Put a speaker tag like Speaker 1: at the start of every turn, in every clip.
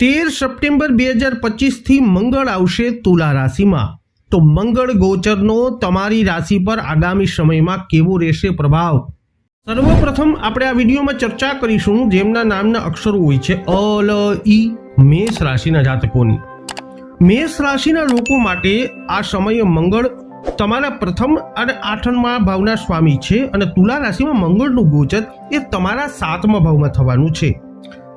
Speaker 1: તેર સપ્ટેમ્બર બે હજાર પચીસથી મંગળ આવશે તુલા રાશિમાં. તો મંગળ ગોચરનો તમારી રાશિ પર આગામી સમયમાં કેવો રહેશે પ્રભાવ? સર્વપ્રથમ આપણે આ વિડીયોમાં ચર્ચા કરીશું જેમના નામના અક્ષરો હોય છે અ, લ, ઈ, મેષ રાશિના જાતકોની. મેષ રાશિના લોકો માટે આ સમયે મંગળ તમારા પ્રથમ અને આઠમા ભાવના સ્વામી છે અને તુલા રાશિમાં મંગળનું ગોચર એ તમારા સાતમા ભાવમાં થવાનું છે.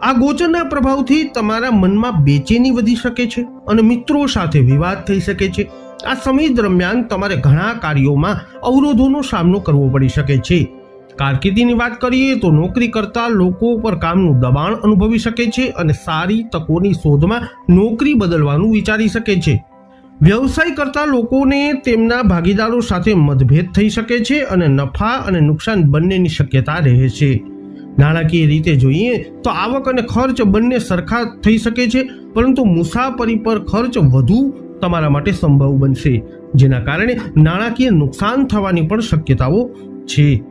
Speaker 1: આ ગોચરના પ્રભાવથી તમારા મનમાં બેચેની વધી શકે છે અને મિત્રો સાથે વિવાદ થઈ શકે છે. આ સમય દરમિયાન તમારે ઘણા કાર્યોમાં અવરોધોનો સામનો કરવો પડી શકે છે. કારકિર્દીની વાત કરીએ તો નોકરી કરતા લોકો પર કામનું દબાણ અનુભવી શકે છે અને સારી તકોની શોધમાં નોકરી બદલવાનું વિચારી શકે છે. વ્યવસાય કરતા લોકોને તેમના ભાગીદારો સાથે મતભેદ થઈ શકે છે અને નફા અને નુકસાન બંનેની શક્યતા રહે છે. નાણાકીય રીતે જોઈએ તો આવક અને ખર્ચ બંને સરખા થઈ શકે છે, પરંતુ મુસાફરી પર ખર્ચ વધુ તમારા માટે સંભવ બનશે, જેના કારણે નાણાકીય નુકસાન થવાની પણ શક્યતાઓ છે.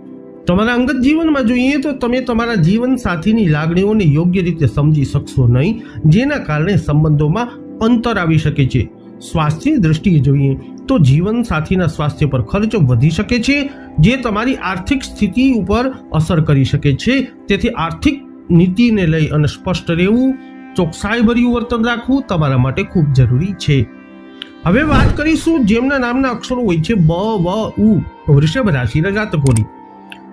Speaker 1: તમારા અંગત જીવનમાં જોઈએ તો તમે તમારા જીવન સાથીની લાગણીઓને યોગ્ય રીતે સમજી શકશો નહીં, જેના કારણે સંબંધોમાં અંતર આવી શકે છે. સ્વાસ્થ્યની દ્રષ્ટિએ જોઈએ તો જીવનસાથીના સ્વાસ્થ્ય પર ખર્ચ વધી શકે છે, જે તમારી આર્થિક સ્થિતિ ઉપર અસર કરી શકે છે. તેથી આર્થિક નીતિને લઈ અને સ્પષ્ટ રહેવું ચોકસાઈભર્યું વર્તન રાખવું તમારા માટે ખૂબ જરૂરી છે. હવે વાત કરીશું જેમના નામના અક્ષરો હોય છે બ, વ, ઉ, વૃષભ રાશિના જાતકોની.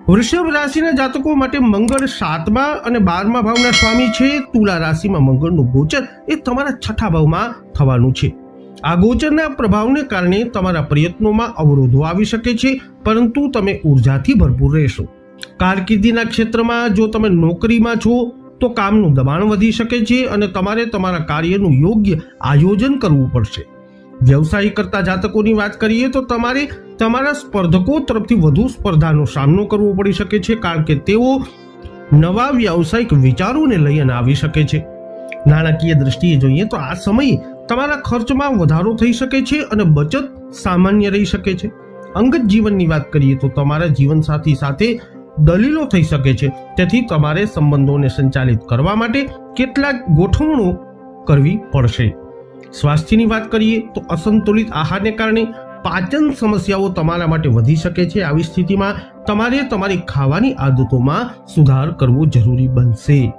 Speaker 1: વૃષભ રાશિના જાતકો માટે મંગળ સાતમા અને બારમા ભાવના સ્વામી છે. તુલા રાશિમાં મંગળનું ગોચર એ તમારા છઠ્ઠા ભાવમાં થવાનું છે. આ ગોચરના પ્રભાવને કારણે તમારા પ્રયત્નોમાં અવરોધો આવી શકે છે, પરંતુ તમે ઉર્જાથી ભરપૂર રહેશો. કારકિર્દીના ક્ષેત્રમાં જો તમે નોકરીમાં છો, તો કામનું દબાણ વધી શકે છે અને તમારે તમારા કાર્યનું યોગ્ય આયોજન કરવું પડશે. વ્યવસાય કરતા જાતકોની વાત કરીએ તો તમારે તમારા સ્પર્ધકો તરફથી વધુ સ્પર્ધાનો સામનો કરવો પડી શકે છે, કારણ કે તેઓ નવા વ્યાવસાયિક વિચારોને લઈને આવી શકે છે. નાણાકીય દ્રષ્ટિએ જોઈએ તો આ સમયે તમારા ખર્ચમાં વધારો થઈ શકે છે અને બચત સામાન્ય રહી શકે છે. અંગત જીવનની વાત કરીએ તો તમારા જીવનસાથી સાથે દલીલો થઈ શકે છે. તેથી તમારે સંબંધોને સંચાલિત કરવા માટે કેટલાક ગોઠવણો કરવી પડશે. સ્વાસ્થ્યની વાત કરીએ તો અસંતુલિત આહારને કારણે પાચન સમસ્યાઓ તમારા માટે વધી શકે છે. આવી સ્થિતિમાં તમારે તમારી ખાવાની આદતોમાં સુધાર કરવો જરૂરી બનશે.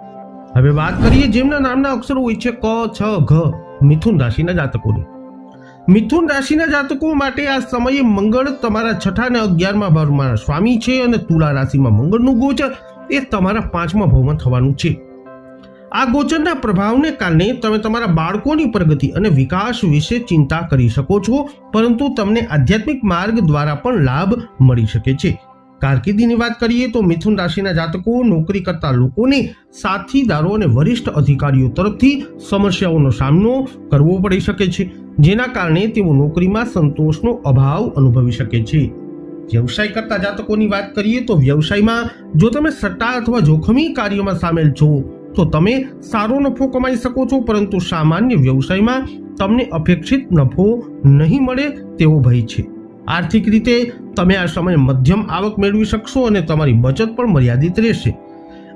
Speaker 1: હવે વાત કરીએ જેમના નામના અક્ષરો હોય છે ક, છ, ઘ. મિથુન રાશિના જાતકોની. મિથુન રાશિના જાતકો માટે આ સમયે મંગળ તમારા છઠ્ઠા અને અગિયારમા ભાવમાં સ્વામી છે અને તુલા રાશિમાં મંગળનું ગોચર એ તમારા પાંચમા ભાવમાં થવાનું છે. આ ગોચરના પ્રભાવને કારણે તમે તમારા બાળકોની પ્રગતિ અને વિકાસ વિશે ચિંતા કરી શકો છો, પરંતુ તમને આધ્યાત્મિક માર્ગ દ્વારા પણ લાભ મળી શકે છે. કારકિર્દીની વાત કરીએ તો મિથુન રાશિના જાતકો નોકરી કરતા લોકોને સાથીદારો અને વરિષ્ઠ અધિકારીઓ તરફથી સમસ્યાઓનો સામનો કરવો પડી શકે છે, જેના કારણે તેઓ નોકરીમાં સંતોષનો અભાવ અનુભવી શકે છે. વ્યવસાય કરતા જાતકોની વાત કરીએ તો વ્યવસાયમાં જો તમે સટ્ટા અથવા જોખમી કાર્યોમાં સામેલ છો, તો તમે સારો નફો કમાઈ શકો છો, પરંતુ સામાન્ય વ્યવસાયમાં તમને અપેક્ષિત નફો નહીં મળે તેવો ભય છે. આર્થિક રીતે તમે આ સમયે મધ્યમ આવક મેળવી શકશો અને તમારી બચત પણ મર્યાદિત રહેશે.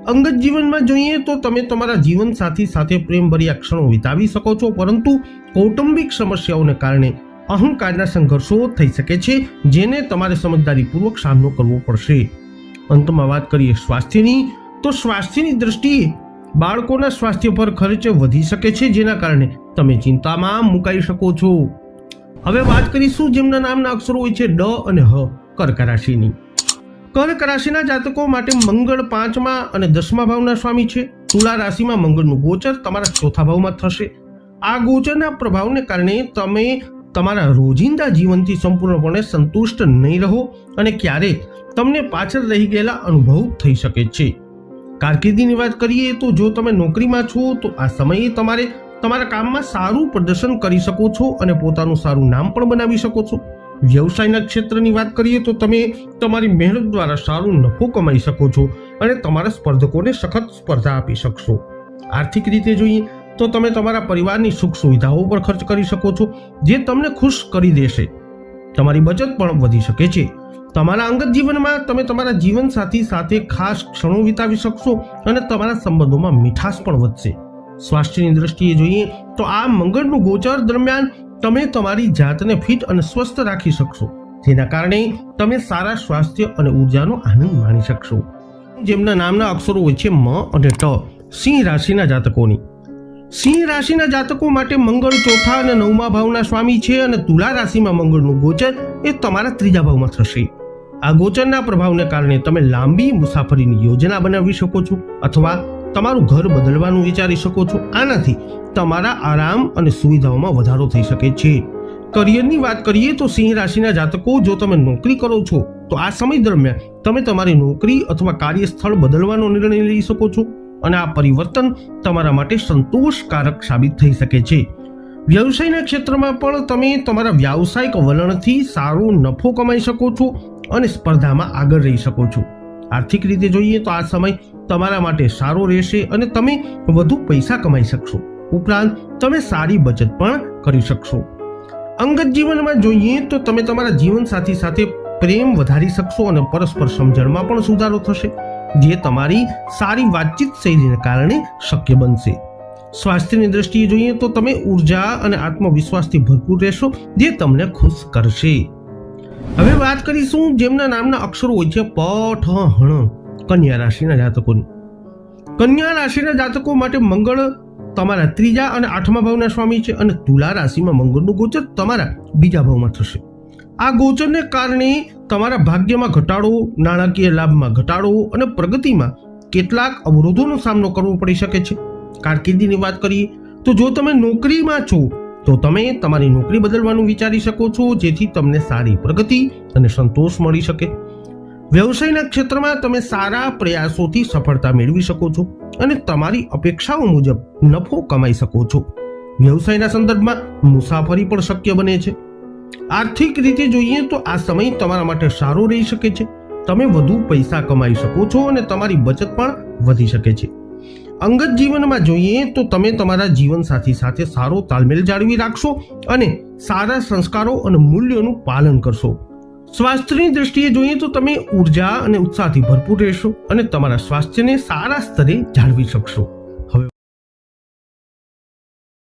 Speaker 1: અંગત જીવનમાં જોઈએ તો તમે તમારા જીવનસાથી સાથે પ્રેમભર્યા ક્ષણો વિતાવી શકો છો, પરંતુ કૌટુંબિક સમસ્યાઓને કારણે અહંકારના સંઘર્ષો થઈ શકે છે, જેને તમારે સમજદારીપૂર્વક સામનો કરવો પડશે. અંતમાં વાત કરીએ સ્વાસ્થ્યની, તો સ્વાસ્થ્યની દ્રષ્ટિએ બાળકોના સ્વાસ્થ્ય પર ખર્ચ વધી શકે છે, જેના કારણે તમે ચિંતામાં મુકાઈ શકો છો. હવે વાત કરીશું જેમના નામના અક્ષરો હોય છે ડ અને હ? કર્ક રાશિની. કર્ક રાશિના જાતકો માટે મંગળ પાંચમા અને દસમા ભાવના સ્વામી છે. તુલા રાશિમાં મંગળનું ગોચર તમારા ચોથા ભાવમાં થશે. આ ગોચરના પ્રભાવને કારણે તમે તમારા રોજિંદા જીવનથી સંપૂર્ણપણે સંતુષ્ટ નહીં રહો અને ક્યારેક તમને પાછળ રહી ગયેલા અનુભવ થઈ શકે છે. કારકિર્દીની વાત કરીએ તો જો તમે નોકરીમાં છો તો આ સમયે તમારે તમારા કામમાં સારું પ્રદર્શન કરી શકો છો અને પોતાનું સારું નામ પણ બનાવી શકો છો. વ્યવસાયના ક્ષેત્રની વાત કરીએ તો તમે તમારી મહેનત દ્વારા સારું નફો કમાઈ શકો છો અને તમારા સ્પર્ધકોને સખત સ્પર્ધા આપી શકશો. આર્થિક રીતે જોઈએ તો તમે તમારા પરિવારની સુખ સુવિધાઓ પર ખર્ચ કરી શકો છો, જે તમને ખુશ કરી દેશે. તમારી બચત પણ વધી શકે છે. તમારા અંગત જીવનમાં તમે તમારા જીવનસાથી સાથે ખાસ ક્ષણો વિતાવી શકશો અને તમારા સંબંધોમાં મીઠાશ પણ વધશે. સ્વાસ્થ્યની દ્રષ્ટિએ જોઈએ તો આ મંગળનું ગોચર દરમિયાન તમે તમારી જાતને ફિટ અને સ્વસ્થ રાખી શકશો, જેના કારણે તમે સારા સ્વાસ્થ્ય અને ઉર્જાનો આનંદ માણી શકશો. જેમના નામના અક્ષરો હોય છે મ અને ટ, સિંહ રાશિના જાતકોની. સિંહ રાશિના જાતકો માટે મંગળ ચોથા અને નવમા ભાવના સ્વામી છે અને તુલા રાશિમાં મંગળનું ગોચર એ તમારા ત્રીજા ભાવમાં થશે. આ ગોચરના પ્રભાવને કારણે તમે લાંબી મુસાફરીની યોજના બનાવી શકો છો અથવા તમારું ઘર બદલવાનું વિચારી શકો છો. આનાથી તમારા આરામ અને સુવિધાઓમાં વધારો થઈ શકે છે. કરિયરની વાત કરીએ તો સિંહ રાશિના જાતકો, જો તમે નોકરી કરો છો, તો આ સમય દરમિયાન તમે તમારી નોકરી અથવા કાર્યસ્થળ બદલવાનો નિર્ણય લઈ શકો છો અને આ પરિવર્તન તમારા માટે સંતોષકારક સાબિત થઈ શકે છે. વ્યવસાયના ક્ષેત્રમાં પણ તમે તમારા વ્યાવસાયિક વલણથી સારો નફો કમાઈ શકો છો અને સ્પર્ધામાં આગળ રહી શકો છો. આર્થિક રીતે જોઈએ તો આ સમય તમારા માટે સારો રહેશે અને તમે વધુ પૈસા કમાઈ શકશો. ઉપરાંત, તમે સારી બચત પણ કરી શકશો. અંગત જીવનમાં જોઈએ તો તમે તમારા જીવનસાથી સાથે પ્રેમ વધારી શકશો અને પરસ્પર સમજણમાં પણ સુધારો થશે, જે તમારી સારી વાતચીત શૈલીને કારણે શક્ય બનશે. સ્વાસ્થ્યની દ્રષ્ટિએ જોઈએ તો તમે ઊર્જા અને આત્મવિશ્વાસથી ભરપૂર રહેશો, જે તમને ખુશ કરશે. હવે વાત કરીશું જેમના નામના અક્ષરો હોય છે પ, ઠ, હણ, કન્યા રાશિના જાતકોની. કન્યા રાશિના જાતકો માટે મંગળ તમારા ત્રીજા અને આઠમા ભાવના સ્વામી છે અને તુલા રાશિમાં મંગળનું ગોચર તમારા બીજા ભાવમાં થશે. આ ગોચરને કારણે તમારા ભાગ્યમાં ઘટાડો, નાણાકીય લાભમાં ઘટાડો અને પ્રગતિમાં કેટલાક અવરોધોનો સામનો કરવો પડી શકે છે. કારકિર્દીની વાત કરીએ તો જો તમે નોકરીમાં છો તો તમે તમારી નોકરી બદલવાનું વિચારી શકો છો, જેથી તમને સારી પ્રગતિ અને સંતોષ મળી શકે. વ્યવસાયના ક્ષેત્રમાં તમે સારા પ્રયાસોથી સફળતા મેળવી શકો છો અને તમારી અપેક્ષાઓ મુજબ નફો કમાઈ શકો છો. વ્યવસાયના સંદર્ભમાં મુસાફરી પણ શક્ય બને છે. આર્થિક રીતે જોઈએ તો આ સમય તમારા માટે સારો રહી શકે છે. તમે વધુ પૈસા કમાઈ શકો છો અને તમારી બચત પણ વધી શકે છે. અંગત જીવનમાં જોઈએ તો તમે તમારા જીવનસાથી સાથે સારો તાલમેલ જાળવી રાખશો અને સારા સંસ્કારો અને મૂલ્યોનું પાલન કરશો. સ્વાસ્થ્યની દ્રષ્ટિએ જોઈએ તો તમે ઊર્જા અને ઉત્સાહથી ભરપૂર રહેશો અને તમારા સ્વાસ્થ્યને સારા સ્તરે જાળવી શકશો.